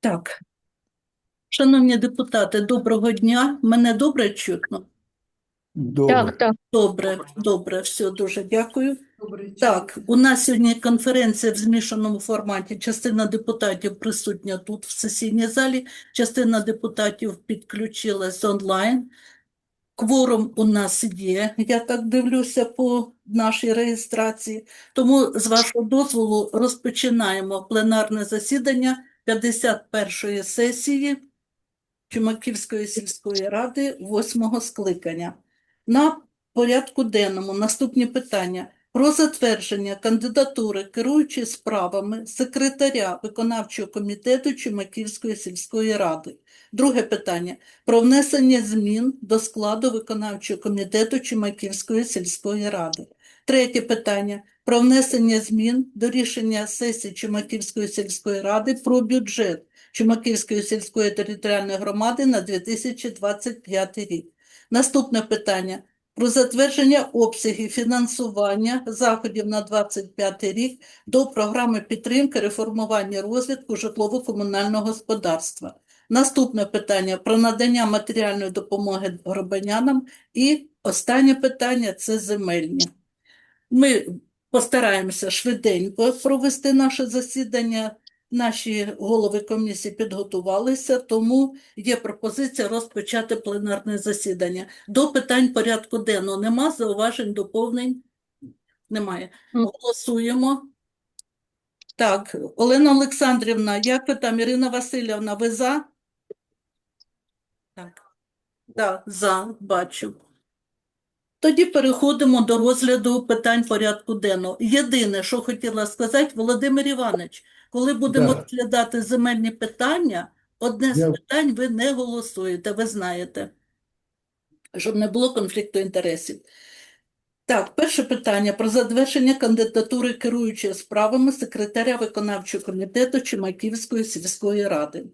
Так. Шановні депутати, доброго дня. Мене добре чутно? Добре. Так, так. Добре, добре, все, дуже дякую. Так, у нас сьогодні конференція в змішаному форматі. Частина депутатів присутня тут в сесійній залі, частина депутатів підключилась онлайн. Кворум у нас є, я так дивлюся по нашій реєстрації. Тому, з вашого дозволу, розпочинаємо пленарне засідання 51-ї сесії Чумаківської сільської ради 8-го скликання. На порядку денному наступні питання про затвердження кандидатури керуючої справами секретаря виконавчого комітету Чумаківської сільської ради. Друге питання про внесення змін до складу виконавчого комітету Чумаківської сільської ради. Третє питання про внесення змін до рішення сесії Чумаківської сільської ради про бюджет Чумаківської сільської територіальної громади на 2025 рік. Наступне питання про затвердження обсягів фінансування заходів на 2025 рік до програми підтримки реформування розвитку житлово-комунального господарства. Наступне питання про надання матеріальної допомоги громадянам. І останнє питання це земельні. Ми постараємося швиденько провести наше засідання. Наші голови комісії підготувалися, тому є пропозиція розпочати пленарне засідання. До питань порядку денного нема зауважень, доповнень? Немає. Голосуємо. Так, Олена Олександрівна, як ви там? Ірина Васильівна, ви за? Так. Так, за, бачу. Тоді переходимо до розгляду питань порядку денного. Єдине, що хотіла сказати, Володимир Іванович, коли будемо Да. розглядати земельні питання, одне з Я- питань ви не голосуєте, ви знаєте, щоб не було конфлікту інтересів. Так, перше питання про задвершення кандидатури керуючої справами секретаря виконавчого комітету Чимаківської сільської ради.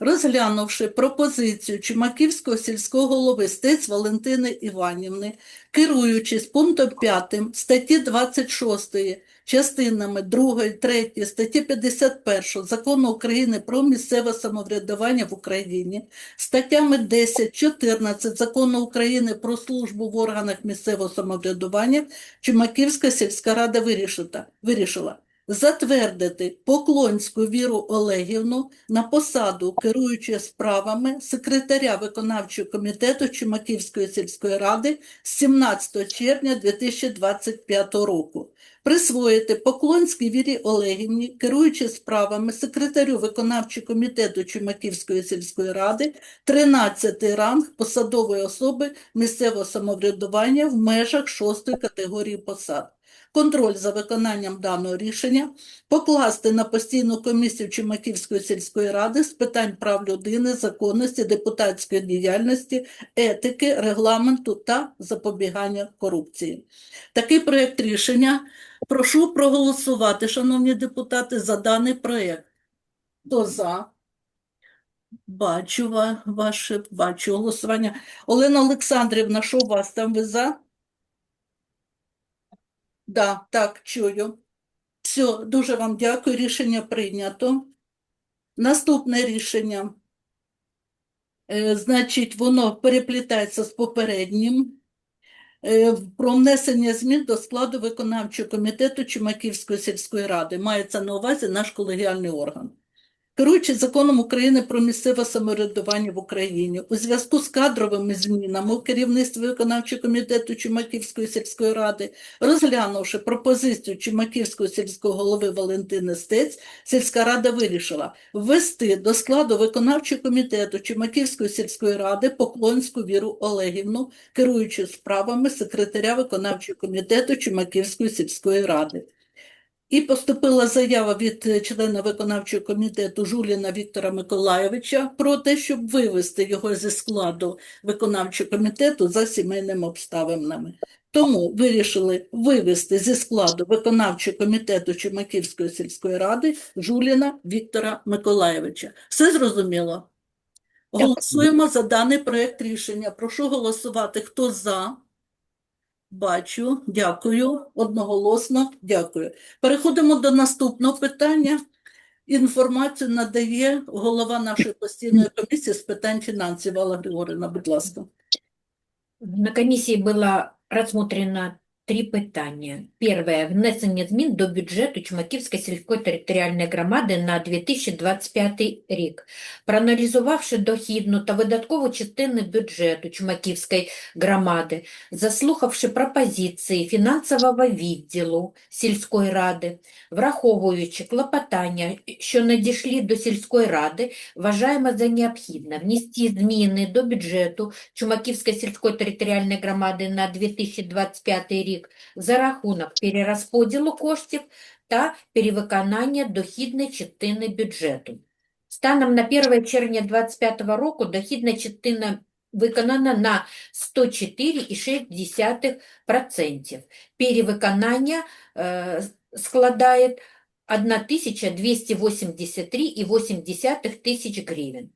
Розглянувши пропозицію Чумаківського сільського голови Стець Валентини Іванівни, керуючись пунктом 5 статті 26 частинами 2, 3 статті 51 Закону України про місцеве самоврядування в Україні, статтями 10, 14 Закону України про службу в органах місцевого самоврядування, Чумаківська сільська рада вирішила, затвердити Поклонську Віру Олегівну на посаду керуючої справами секретаря виконавчого комітету Чумаківської сільської ради з 17 червня 2025 року. Присвоїти Поклонській Вірі Олегівні, керуючи справами секретарю виконавчого комітету Чумаківської сільської ради, 13 ранг посадової особи місцевого самоврядування в межах 6 категорії посад. Контроль за виконанням даного рішення покласти на постійну комісію Чумаківської сільської ради з питань прав людини, законності, депутатської діяльності, етики, регламенту та запобігання корупції. Такий проєкт рішення прошу проголосувати, шановні депутати, за даний проєкт. Хто за? Бачу ваше, бачу голосування. Олена Олександрівна, що у вас там ви за? Да, так, чую. Все, дуже вам дякую. Рішення прийнято. Наступне рішення. Е, значить, воно переплітається з попереднім. Е, про внесення змін до складу виконавчого комітету Чумаківської сільської ради. Мається на увазі наш колегіальний орган. Керуючи законом України про місцеве самоврядування в Україні, у зв'язку з кадровими змінами у керівництві виконавчого комітету Чумаківської сільської ради, розглянувши пропозицію Чумаківського сільського голови Валентини Стець, сільська рада вирішила ввести до складу виконавчого комітету Чумаківської сільської ради Поклонську Віру Олегівну, керуючи справами секретаря виконавчого комітету Чумаківської сільської ради. І поступила заява від е, члена виконавчого комітету Жуліна Віктора Миколайовича про те, щоб вивести його зі складу виконавчого комітету за сімейними обставинами. Тому вирішили вивести зі складу виконавчого комітету Чумаківської сільської ради Жуліна Віктора Миколайовича. Все зрозуміло? Голосуємо за даний проєкт рішення. Прошу голосувати. Хто за? Бачу, дякую. Одноголосно, дякую. Переходимо до наступного питання. Інформацію надає голова нашої постійної комісії з питань фінансів Алла Григорівна, будь ласка. На комісії була рассмотрено три питання. Перше – внесення змін до бюджету Чумаківської сільської територіальної громади на 2025 рік. Проаналізувавши дохідну та видаткову частини бюджету Чумаківської громади, заслухавши пропозиції фінансового відділу сільської ради, враховуючи клопотання, що надійшли до сільської ради, вважаємо за необхідне внести зміни до бюджету Чумаківської сільської територіальної громади на 2025 рік за рахунок перерозподілу коштів та перевиконання дохідної частини бюджету. Станом на 1 червня 2025 року дохідна частина виконана на 104,6%. Перевиконання е, складає 1283,8 тисяч гривень.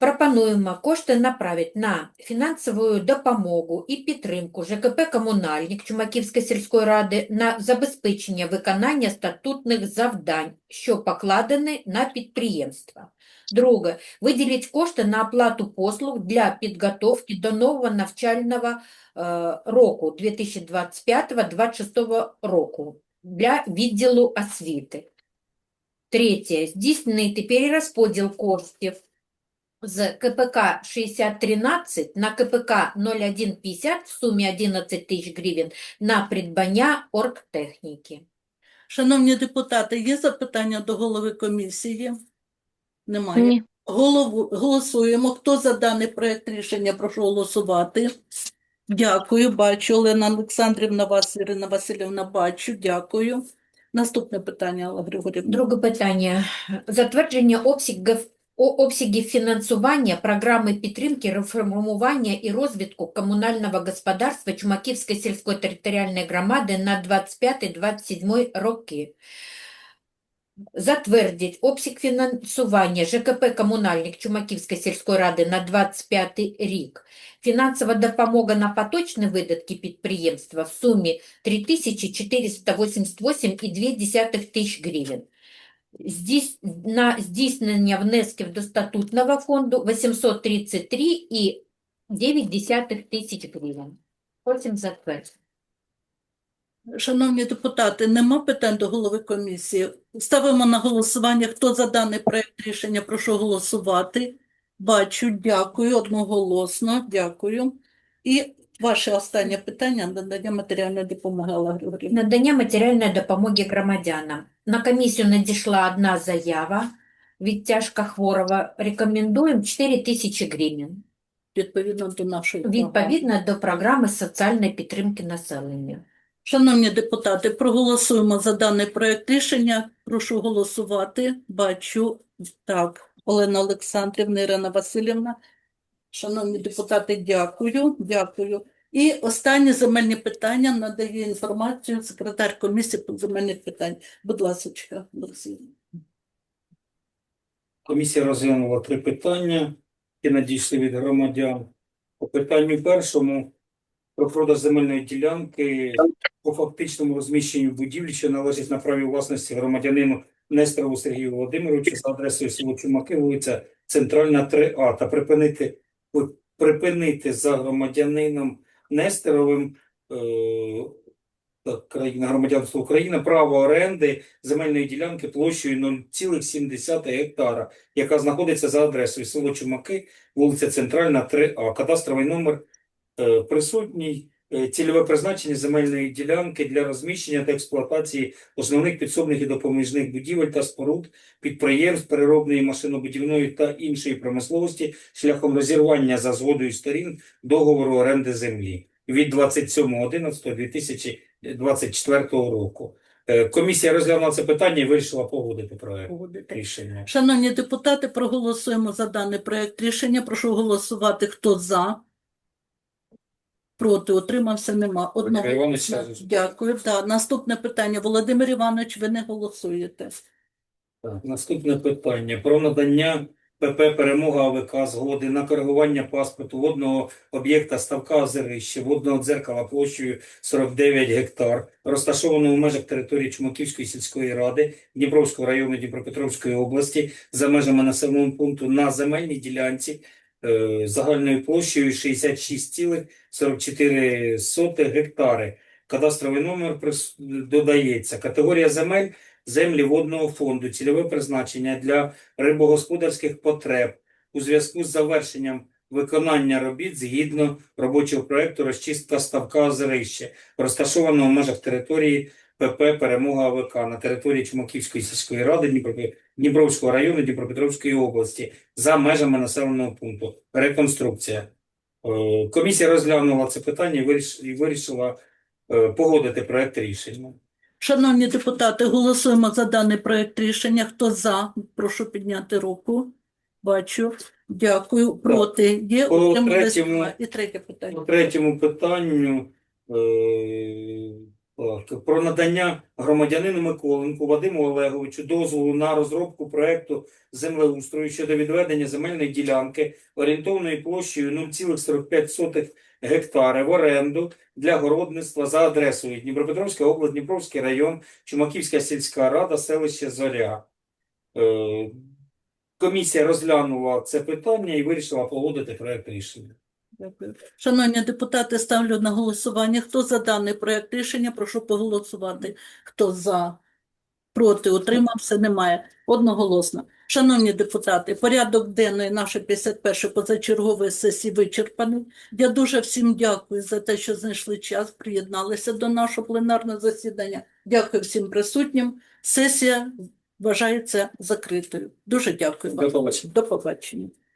Пропонуємо кошти направити на фінансову допомогу і підтримку ЖКП «Комунальник» Чумаківської сільської ради на забезпечення виконання статутних завдань, що покладені на підприємства. Друге, виділити кошти на оплату послуг для підготовки до нового навчального е, року 2025-2026 року для відділу освіти. Третє, здійснити перерозподіл коштів з КПК 6013 на КПК 0150 в сумі 11 тисяч гривень на придбання оргтехніки. Шановні депутати, є запитання до голови комісії? Немає. Ні. Голову, голосуємо. Хто за даний проект рішення, прошу голосувати. Дякую. Бачу. Олена Олександрівна, вас, Ірина Васильівна, бачу. Дякую. Наступне питання, Алла Григорівна. Друге питання. Затвердження обсягів, о- обсягів фінансування програми підтримки, реформування і розвитку комунального господарства Чумаківської сільської територіальної громади на 25-27 роки. Затвердить обсяг фінансування ЖКП «Комунальник» Чумаківської сільської ради на 25 рік. Фінансова допомога на поточні видатки підприємства в сумі 3488,2 тисяч гривень. На здійснення внесків до статутного фонду 833,9 тисяч гривень. Потім затвердити. Шановні депутати, нема питань до голови комісії. Ставимо на голосування. Хто за даний проект рішення, прошу голосувати. Бачу, дякую, одноголосно, дякую. І ваше останнє питання надання матеріальної допомоги, Алла Григорівна. Надання матеріальної допомоги громадянам. На комісію надійшла одна заява від тяжкохворого. Рекомендуємо 4 тисячі гривень. Відповідно до нашої. Відповідно до програми соціальної підтримки населення. Шановні депутати, проголосуємо за даний проект рішення. Прошу голосувати. Бачу, так, Олена Олександрівна, Ірина Васильівна. Шановні депутати, дякую, дякую. І останнє земельні питання надає інформацію секретар комісії по земельних питань. Будь ласка, Олексій. Комісія розглянула три питання, які надійшли від громадян. По питанню першому про продаж земельної ділянки по фактичному розміщенню будівлі, що належить на праві власності громадянину Несторову Сергію Володимировичу за адресою село Чумаки, вулиця Центральна, 3А, та припинити, припинити за громадянином Нестеровим е, так, країна України право оренди земельної ділянки площею 0,7 гектара, яка знаходиться за адресою село Чумаки, вулиця Центральна, 3А. Кадастровий номер е, присутній. Е, Цільове призначення земельної ділянки для розміщення та експлуатації основних підсобних і допоміжних будівель та споруд, підприємств переробної машинобудівної та іншої промисловості шляхом розірвання за згодою сторін договору оренди землі від 27.11.2024 року. Е, Комісія розглянула це питання і вирішила погодити проект Погодити. рішення. Шановні депутати, проголосуємо за даний проект рішення. Прошу голосувати, хто за. Проти, утримався, нема. Одного. Іванович. Дякую. Так, наступне питання. Володимир Іванович, ви не голосуєте. Так, Наступне питання про надання ПП Перемога АВК згоди на коригування паспорту водного об'єкта Ставка Озерище, водного дзеркала площею 49 гектар, розташованого в межах території Чумаківської сільської ради Дніпровського району Дніпропетровської області за межами населеного пункту на земельній ділянці загальною площею 66,44 гектари. Кадастровий номер додається. Категорія земель землі водного фонду, цільове призначення для рибогосподарських потреб у зв'язку з завершенням виконання робіт згідно робочого проекту розчистка ставка озерище, розташованого в межах території ПП Перемога АВК на території Чумаківської сільської ради Дніпровського району Дніпропетровської області за межами населеного пункту. Реконструкція. Е, Комісія розглянула це питання і вирішила е, погодити проект рішення. Шановні депутати, голосуємо за даний проект рішення. Хто за? Прошу підняти руку. Бачу. Дякую. Проти є. По третьому- І третє питання. По третьому питанню е, про надання громадянину Миколенку Вадиму Олеговичу дозволу на розробку проекту землеустрою щодо відведення земельної ділянки орієнтовною площею 0,45 гектари в оренду для городництва за адресою Дніпропетровська область, Дніпровський район, Чумаківська сільська рада, селище Зоря. Е, Комісія розглянула це питання і вирішила погодити проект рішення. Дякую. Шановні депутати, ставлю на голосування. Хто за даний проект рішення, прошу поголосувати. Хто за? Проти, утримався, немає. Одноголосно. Шановні депутати, порядок денний нашої 51-ї позачергової сесії вичерпаний. Я дуже всім дякую за те, що знайшли час, приєдналися до нашого пленарного засідання. Дякую всім присутнім. Сесія вважається закритою. Дуже дякую вам. До побачення. До побачення.